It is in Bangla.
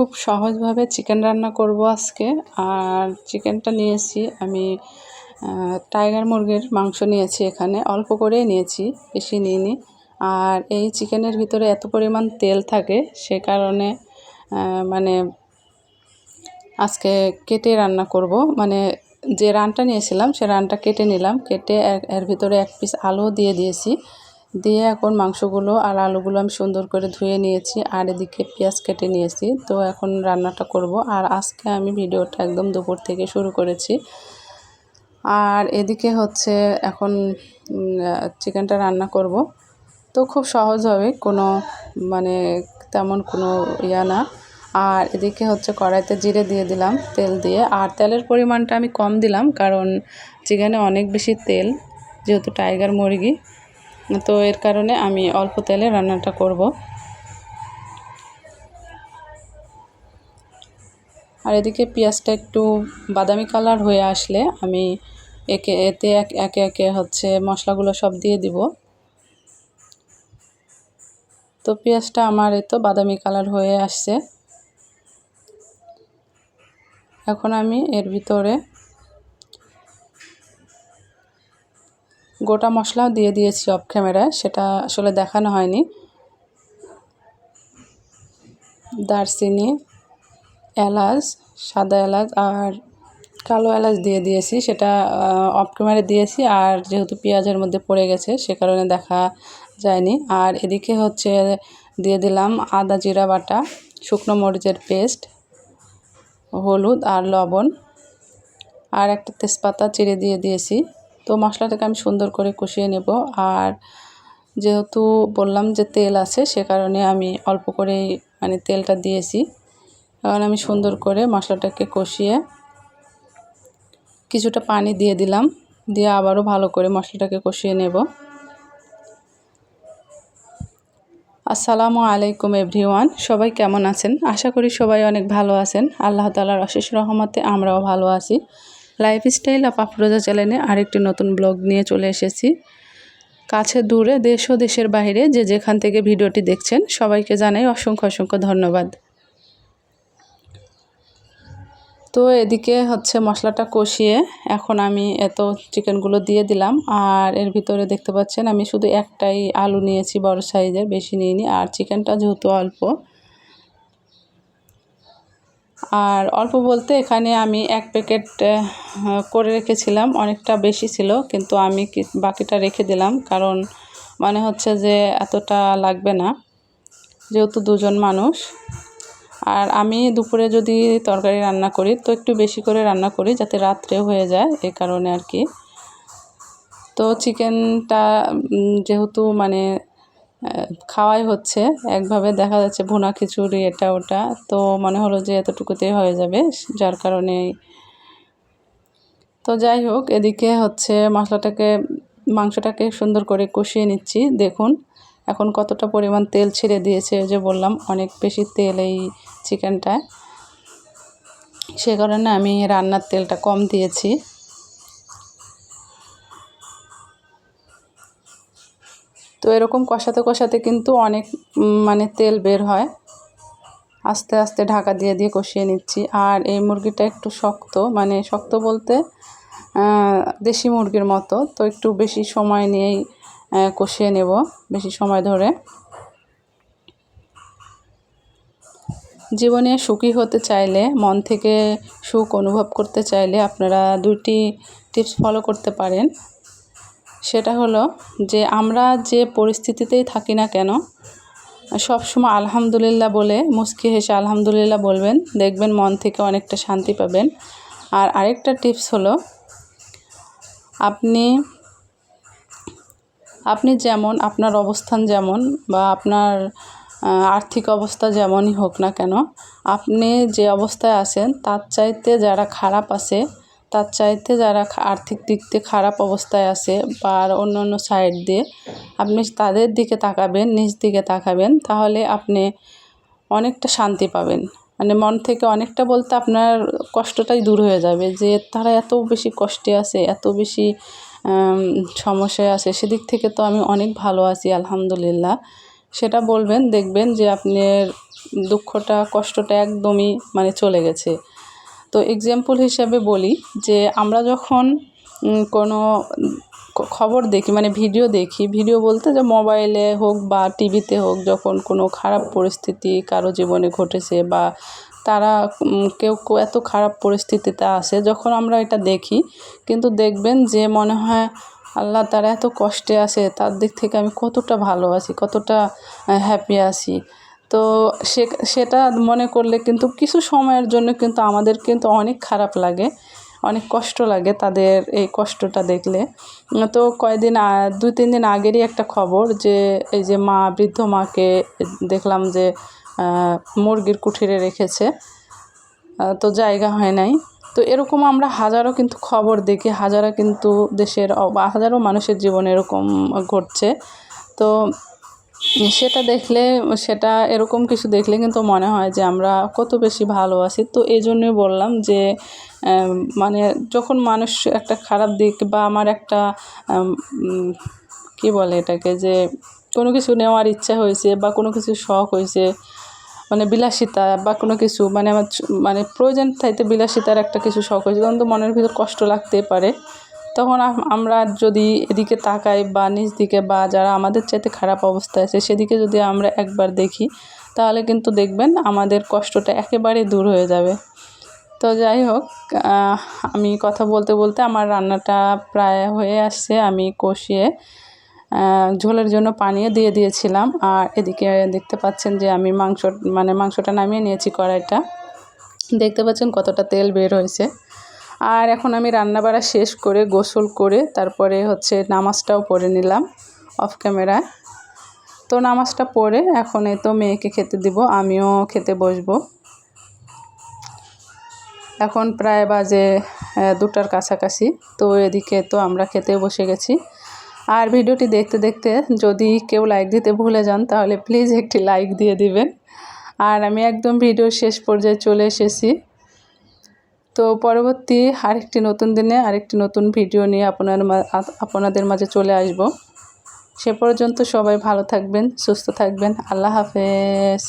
খুব সহজভাবে চিকেন রান্না করব আজকে। আর চিকেনটা নিয়েছি আমি টাইগার মুরগির মাংস নিয়েছি এখানে। অল্প করেই নিয়েছি, বেশি নিইনি। আর এই চিকেনের ভিতরে এত পরিমাণ তেল থাকে, সে কারণে মানে আজকে কেটে রান্না করব। মানে যে রানটা নিয়েছিলাম, সে রানটা কেটে নিলাম। কেটে এর ভিতরে এক পিস আলু দিয়ে দিয়েছি। দিয়ে এখন মাংসগুলো আর আলুগুলো আমি সুন্দর করে ধুয়ে নিয়েছি আর এদিকে পেঁয়াজ কেটে নিয়েছি। তো এখন রান্নাটা করব আর আজকে আমি ভিডিওটা একদম দুপুর থেকে শুরু করেছি। আর এদিকে হচ্ছে এখন চিকেনটা রান্না করব। তো খুব সহজ হবে, কোনো মানে তেমন কোনো ইয়া না। আর এদিকে হচ্ছে কড়াইতে জিরে দিয়ে দিলাম তেল দিয়ে। আর তেলের পরিমাণটা আমি কম দিলাম কারণ চিকেনে অনেক বেশি তেল, যেহেতু টাইগার মুরগি। তো এর কারণে আমি অল্প তেলে রান্নাটা করব। আর এদিকে পেঁয়াজটা একটু বাদামি কালার হয়ে আসলে আমি একে, এতে একে একে হচ্ছে মশলাগুলো সব দিয়ে দিব। তো পেঁয়াজটা আমার এতো বাদামি কালার হয়ে আসছে। এখন আমি এর ভিতরে গোটা মশলাও দিয়ে দিয়েছি অফ ক্যামেরায় সেটা আসলে দেখানো হয়নি। দারচিনি, এলাচ, সাদা এলাচ আর কালো এলাচ দিয়ে দিয়েছি, সেটা অফ ক্যামেরা দিয়েছি আর যেহেতু পেঁয়াজের মধ্যে পড়ে গেছে, সে কারণে দেখা যায়নি। আর এদিকে হচ্ছে দিয়ে দিলাম আদা জিরা বাটা, শুকনো মরিচের পেস্ট, হলুদ আর লবণ। আর একটা তেজপাতা, চিড়ে দিয়ে দিয়েছি। তো মশলাটাকে আমি সুন্দর করে কষিয়ে নেব। আর যেহেতু বললাম যে তেল আছে, সে কারণে আমি অল্প করেই মানে তেলটা দিয়েছি। কারণ আমি সুন্দর করে মশলাটাকে কষিয়ে কিছুটা পানি দিয়ে দিলাম। দিয়ে আবারও ভালো করে মশলাটাকে কষিয়ে নেব। আসসালামু আলাইকুম এভরিওয়ান, সবাই কেমন আছেন? আশা করি সবাই অনেক ভালো আছেন। আল্লাহ তালার অশেষ রহমতে আমরাও ভালো আছি। লাইফস্টাইল অফ আফরোজা চ্যানেলে আরেকটি নতুন ব্লগ নিয়ে চলে এসেছি। কাছে দূরে, দেশ ও দেশের বাইরে যে যেখান থেকে ভিডিওটি দেখছেন, সবাইকে জানাই অসংখ্য অসংখ্য ধন্যবাদ। তো এদিকে হচ্ছে মশলাটা কষিয়ে এখন আমি এত চিকেনগুলো দিয়ে দিলাম, আর এর ভিতরে দেখতে পাচ্ছেন আমি শুধু একটাই আলু নিয়েছি, বড় সাইজের, বেশি নিইনি, আর চিকেনটা যেহেতু অল্প আর অল্প বলতে এখানে আমি এক প্যাকেট করে রেখেছিলাম। অনেকটা বেশি ছিল, কিন্তু আমি বাকিটা রেখে দিলাম। কারণ মানে হচ্ছে যে এতটা লাগবে না, যেহেতু দুজন মানুষ। আর আমি দুপুরে যদি তরকারি রান্না করি, তো একটু বেশি করে রান্না করি যাতে রাত্রে হয়ে যায়, এ কারণে আর কি। তো চিকেনটা যেহেতু মানে খাওয়াই হচ্ছে। একভাবে দেখা যাচ্ছে ভুনা খিচুড়ি, এটা, ওটা। তো মনে হলো যে এতটুকুতেই হয়ে যাবে, যার কারণে তো যাই হোক, এদিকে হচ্ছে মশলাটাকে, মাংসটাকে সুন্দর করে কষিয়ে নিচ্ছি। দেখুন, এখন কতটা পরিমাণ তেল ছেড়ে দিয়েছে যে বললাম, অনেক বেশি তেল এই চিকেনটায়। সে কারণে আমি রান্নার তেলটা কম দিয়েছি। এরকম কষাতে কষাতে কিন্তু অনেক মানে তেল বের হয়। আস্তে আস্তে ঢাকা দিয়ে দিয়ে কষিয়ে নিচ্ছি। আর এই মুরগিটা একটু শক্ত মানে শক্ত বলতে দেশি মুরগির মতো। তো একটু বেশি সময় নিয়েই কষিয়ে নেব, বেশি সময় ধরে। জীবনে সুখী হতে চাইলে, মন থেকে সুখ অনুভব করতে চাইলে আপনারা দুটি টিপস ফলো করতে পারেন। সেটা হলো যে আমরা যে পরিস্থিতিতেই থাকি না কেন, সবসময় আলহামদুলিল্লাহ বলে মুস্কি হেসে আলহামদুলিল্লাহ বলবেন, দেখবেন মন থেকে অনেকটা শান্তি পাবেন। আর আরেকটা টিপস হলো, আপনি আপনি যেমন, আপনার অবস্থান যেমন বা আপনার আর্থিক অবস্থা যেমনই হোক না কেন, আপনি যে অবস্থায় আছেন তার চাইতে যারা খারাপ আছে তার চাইতে যারা আর্থিক দিক দিয়ে খারাপ অবস্থায় আছে বা অন্য অন্য সাইড দিয়ে আপনি তাদের দিকে তাকাবেন, নিজ দিকে তাকাবেন, তাহলে আপনি অনেকটা শান্তি পাবেন। মানে মন থেকে অনেকটা বলতে আপনার কষ্টটাই দূর হয়ে যাবে যে তারা এত বেশি কষ্টে আছে, এত বেশি সমস্যায় আছে। সেদিক থেকে তো আমি অনেক ভালো আছি, আলহামদুলিল্লাহ। সেটা বলবেন, দেখবেন যে আপনার দুঃখটা, কষ্টটা একদমই মানে চলে গেছে। তো এক্সাম্পল হিসাবে বলি যে আমরা যখন কোনো খবর দেখি মানে ভিডিও দেখি ভিডিও বলতে যে মোবাইলে হোক বা টিভিতে হোক, যখন কোনো খারাপ পরিস্থিতি কারও জীবনে ঘটেছে বা তারা কেউ এত খারাপ পরিস্থিতিতে আসে, যখন আমরা এটা দেখি, কিন্তু দেখবেন যে মনে হয় আল্লাহ তারা এত কষ্টে আছে, তার দিক থেকে আমি কতটা ভালো আছি কতটা হ্যাপি আছি। তো সে, সেটা মনে করলে কিন্তু কিছু সময়ের জন্য কিন্তু আমাদের কিন্তু অনেক খারাপ লাগে, অনেক কষ্ট লাগে তাদের এই কষ্টটা দেখলে। তো কয়েকদিন দুই, তিন দিন আগেরই একটা খবর যে, এই যে মা, বৃদ্ধ মাকে দেখলাম যে মুরগির কুঠিরে রেখেছে তো জায়গা হয় নাই। তো এরকম আমরা হাজারো কিন্তু খবর দেখি, হাজারো কিন্তু দেশের হাজারো মানুষের জীবনে এরকম ঘটছে। তো সেটা দেখলে, সেটা এরকম কিছু দেখলে কিন্তু মনে হয় যে আমরা কত বেশি ভালো আছি। তো এই জন্যই বললাম যে মানে যখন মানুষ একটা খারাপ দিক বা আমার একটা কী বলে এটাকে যে, কোনো কিছু নেওয়ার ইচ্ছা হয়েছে বা কোনো কিছু শখ হয়েছে মানে বিলাসিতা বা কোনো কিছু মানে আমার মানে প্রয়োজন থাইতে বিলাসিতার একটা কিছু শখ হয়েছে, তখন তো মনের ভিতর কষ্ট লাগতেই পারে। তখন আমরা যদি এদিকে তাকাই বা নিজ দিকে বা যারা আমাদের চাইতে খারাপ অবস্থায় আছে সেদিকে যদি আমরা একবার দেখি, তাহলে কিন্তু দেখবেন আমাদের কষ্টটা একেবারে দূর হয়ে যাবে। তো যাই হোক আমি কথা বলতে বলতে আমার রান্নাটা প্রায় হয়ে আসছে। আমি কষিয়ে ঝোলের জন্য পানিও দিয়ে দিয়েছিলাম। আর এদিকে দেখতে পাচ্ছেন যে আমি মাংস মানে মাংসটা নামিয়ে নিয়েছি কড়াইটা। দেখতে পাচ্ছেন কতটা তেল বের হয়েছে। আর এখন আমি রান্না বাড়া শেষ করে গোসল করে তারপরে হচ্ছে নামাজটাও পড়ে নিলাম অফ ক্যামেরায় তো নামাজটা পড়ে এখন এই তো মেয়েকে খেতে দিব, আমিও খেতে বসবো। এখন প্রায় বাজে দুটার কাছাকাছি। তো এদিকে তো আমরা খেতে বসে গেছি। আর ভিডিওটি দেখতে দেখতে যদি কেউ লাইক দিতে ভুলে যান, তাহলে প্লিজ একটি লাইক দিয়ে দিবেন। আর আমি একদম ভিডিও শেষ পর্যায়ে চলে এসেছি। তো পরবর্তী আরেকটি নতুন দিনে আরেকটি নতুন ভিডিও নিয়ে আপনার আপনাদের মাঝে চলে আসব। সে পর্যন্ত সবাই ভালো থাকবেন, সুস্থ থাকবেন। আল্লাহ হাফেজ।